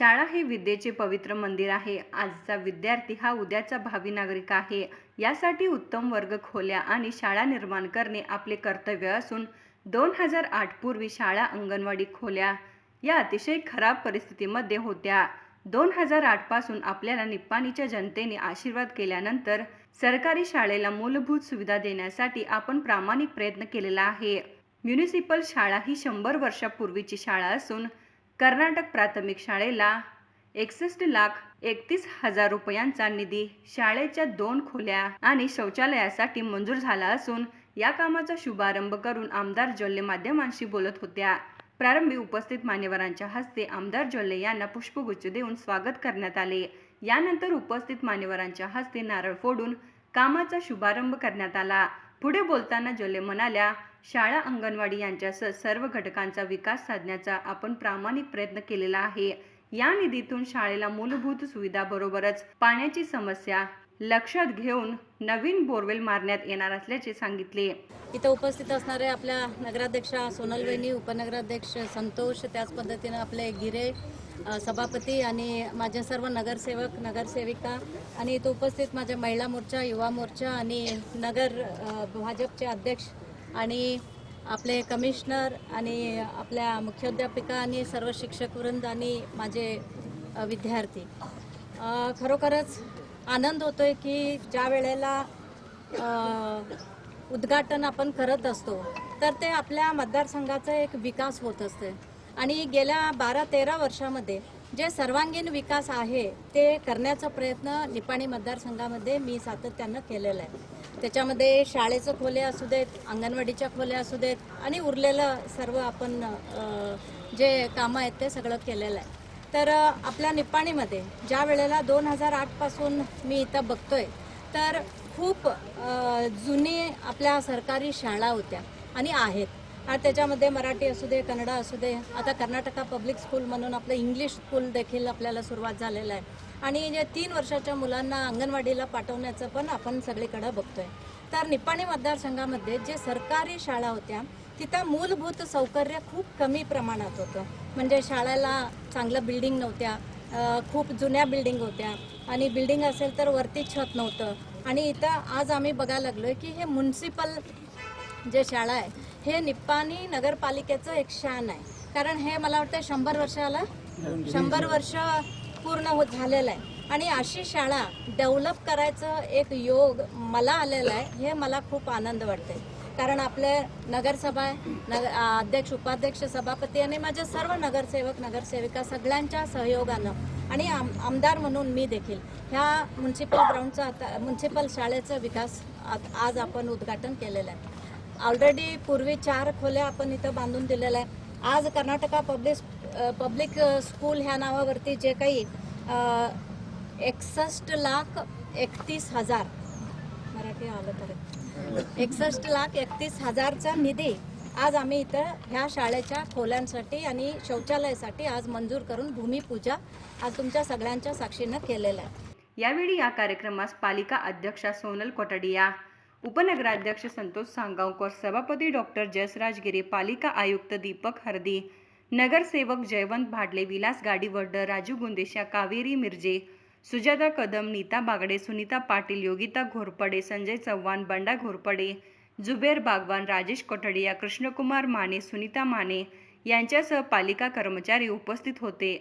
शाळा हे विद्येचे पवित्र मंदिर आहे. आजचा विद्यार्थी हा उद्याचा भावी नागरिक आहे. यासाठी उत्तम वर्ग खोल्या आणि शाळा निर्माण करणे आपले कर्तव्य असून दोन हजार आठ पूर्वी शाळा अंगणवाडी खोल्या या अतिशय खराब परिस्थितीमध्ये होत्या. दोन हजार आठपासून आपल्याला निप्पाणीच्या जनतेने आशीर्वाद केल्यानंतर सरकारी शाळेला मूलभूत सुविधा देण्यासाठी आपण प्रामाणिक प्रयत्न केलेला आहे. म्युनिसिपल शाळा ही शंभर वर्षापूर्वीची शाळा असून कर्नाटक प्राथमिक शाळेला एकसष्ट लाख एकतीस हजार रुपयांचा निधी शाळेच्या दोन खोल्या आणि शौचालयासाठी मंजूर झाला असून या कामाचा शुभारंभ करून आमदार जोल्ले माध्यमांशी बोलत होत्या. प्रारंभी उपस्थित मान्यवरांच्या हस्ते आमदार जोल्ले यांना पुष्पगुच्छ देऊन स्वागत करण्यात आले. यानंतर उपस्थित मान्यवरांच्या हस्ते नारळ फोडून कामाचा शुभारंभ करण्यात आला. पुढे बोलताना जोले म्हणाल्या शाळा अंगणवाडी यांच्यासह सर्व घटकांचा विकास साधण्याचा आपण प्रामाणिक प्रयत्न केलेला आहे. या निधीतून शाळेला मूलभूत सुविधाबरोबरच पाण्याची समस्या लक्षात घेऊन नवीन बोरवेल मारण्यात येणार असल्याचे सांगितले. इथं उपस्थित असणारे आपल्या नगराध्यक्षा सोनल वहिनी उपनगराध्यक्ष संतोष त्याच पद्धतीनं आपले गिरे सभापती आणि माझे सर्व नगरसेवक नगरसेविका आणि इथं उपस्थित माझ्या महिला मोर्चा युवा मोर्चा आणि नगर भाजपचे अध्यक्ष आणि आपले कमिशनर आणि आपल्या मुख्याध्यापिका आणि सर्व शिक्षकवृंद आणि माझे विद्यार्थी. खरोखरच आनंद होतोय की ज्या वेळेला उद्घाटन आपण करत असतो तर ते आपल्या मतदारसंघाचा एक विकास होत असते. आणि गेल्या बारा तेरा वर्षामध्ये जे सर्वांगीण विकास आहे ते करण्याचा प्रयत्न निपाणी मतदारसंघामध्ये मी सातत्यानं केलेला आहे. त्याच्यामध्ये शाळेचं खोल्या असू देत अंगणवाडीच्या खोल्या असू देत आणि उरलेलं सर्व आपण जे कामं आहेत ते सगळं केलेलं आहे. तर आपल्या निपाणीमध्ये ज्या वेळेला दोन हजार आठपासून मी इथं बघतोय तर खूप जुनी आपल्या सरकारी शाळा होत्या आणि आहेत. आणि त्याच्यामध्ये मराठी असू दे कन्नड असू दे आता कर्नाटका पब्लिक स्कूल म्हणून आपलं इंग्लिश स्कूल देखील आपल्याला सुरुवात झालेलं आहे. आणि जे तीन वर्षाच्या मुलांना अंगणवाडीला पाठवण्याचं पण आपण सगळीकडं बघतोय. तर निपाणी मतदारसंघामध्ये जे सरकारी शाळा होत्या तिथं मूलभूत सौकर्य खूप कमी प्रमाणात होतं. म्हणजे शाळेला चांगलं बिल्डिंग नव्हत्या खूप जुन्या बिल्डिंग होत्या. आणि बिल्डिंग असेल तर वरती छत नव्हतं. आणि इथं आज आम्ही बघायला लागलो की हे म्युन्सिपल जे शाळा आहे हे निप्पाणी नगरपालिकेचं एक शान आहे. कारण हे मला वाटतं शंभर वर्षाला शंभर वर्ष पूर्ण होत झालेलं आहे. आणि अशी शाळा डेव्हलप करायचं एक योग मला आलेला आहे हे मला खूप आनंद वाटते कारण आपले नगरसभा नग अध्यक्ष उपाध्यक्ष सभापती आणि माझे सर्व नगरसेवक नगरसेविका सगळ्यांच्या सहयोगानं आणि आम आमदार म्हणून मी देखील ह्या म्युन्सिपल ग्राउंडचा आता म्युन्सिपल शाळेचा विकास आज आपण उद्घाटन केलेलं आहे. ऑलरेडी पूर्वी चार खोल्या आपण इथं बांधून दिलेल्या आहे आज कर्नाटका पब्लिक पब्लिक स्कूल ह्या नावावरती जे काही एकसष्ट लाख एकतीस हजार मराठी आलं तर. एकसष्ट लाख एकतीस हजारचा निधी आज आम्ही इथं ह्या शाळेच्या खोल्यांसाठी आणि शौचालयासाठी आज मंजूर करून भूमिपूजा आज तुमच्या सगळ्यांच्या साक्षीनं केलेलं आहे. यावेळी या कार्यक्रमास पालिका अध्यक्षा सोनल कोटडिया उपनगराध्यक्ष संतोष सांगावकर सभापती डॉक्टर जसराज गिरे पालिका आयुक्त दीपक हरदी नगरसेवक जयवंत भाडले विलास गाडीवर्डर राजू गुंदेशा कावेरी मिरजे सुजाता कदम नीता बागडे सुनीता पाटील योगिता घोरपडे संजय चव्हाण बंडा घोरपडे जुबेर बागवान राजेश कोठडिया कृष्णकुमार माने सुनीता माने यांच्यासह पालिका कर्मचारी उपस्थित होते.